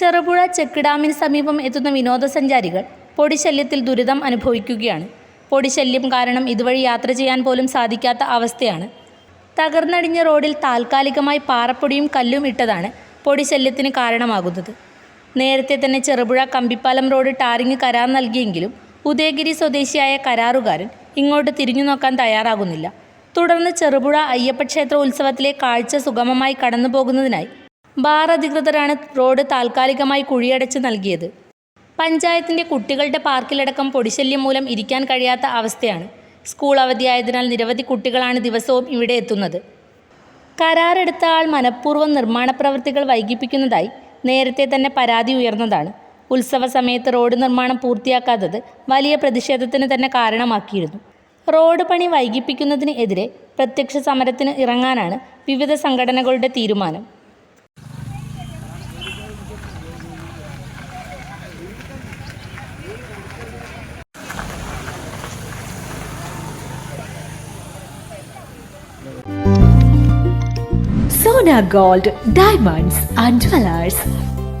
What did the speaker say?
Cherupuzha check ഡാമിന് സമീപം എത്തുന്ന വിനോദസഞ്ചാരികൾ പൊടിശല്യത്തിൽ ദുരിതം അനുഭവിക്കുകയാണ്. പൊടിശല്യം കാരണം ഇതുവഴി യാത്ര ചെയ്യാൻ പോലും സാധിക്കാത്ത അവസ്ഥയാണ്. തകർന്നടിഞ്ഞ റോഡിൽ താൽക്കാലികമായി പാറപ്പൊടിയും കല്ലും ഇട്ടതാണ് പൊടിശല്യത്തിന് കാരണമാകുന്നത്. നേരത്തെ തന്നെ ചെറുപുഴ കമ്പിപ്പാലം റോഡ് ടാറിങ് കരാർ നൽകിയെങ്കിലും ഉദയഗിരി സ്വദേശിയായ കരാറുകാരൻ ഇങ്ങോട്ട് തിരിഞ്ഞു നോക്കാൻ തയ്യാറാകുന്നില്ല. തുടർന്ന് ചെറുപുഴ അയ്യപ്പക്ഷേത്ര ഉത്സവത്തിലെ കാഴ്ച സുഗമമായി കടന്നു പോകുന്നതിനായി ബാർ അധികൃതരാണ് റോഡ് താൽക്കാലികമായി കുഴിയടച്ച് നൽകിയത്. പഞ്ചായത്തിന്റെ കുട്ടികളുടെ പാർക്കിലടക്കം പൊടിശല്യം മൂലം ഇരിക്കാൻ കഴിയാത്ത അവസ്ഥയാണ്. സ്കൂൾ അവധിയായതിനാൽ നിരവധി കുട്ടികളാണ് ദിവസവും ഇവിടെ എത്തുന്നത്. കരാറെടുത്ത ആൾ മനഃപൂർവം നിർമ്മാണ പ്രവൃത്തികൾ വൈകിപ്പിക്കുന്നതായി നേരത്തെ തന്നെ പരാതി ഉയർന്നതാണ്. ഉത്സവ സമയത്ത് റോഡ് നിർമ്മാണം പൂർത്തിയാക്കാത്തത് വലിയ പ്രതിഷേധത്തിന് തന്നെ കാരണമാക്കിയിരുന്നു. റോഡ് പണി വൈകിപ്പിക്കുന്നതിന് എതിരെ പ്രത്യക്ഷ സമരത്തിന് ഇറങ്ങാനാണ് വിവിധ സംഘടനകളുടെ തീരുമാനം. Sona gold diamonds and jewellers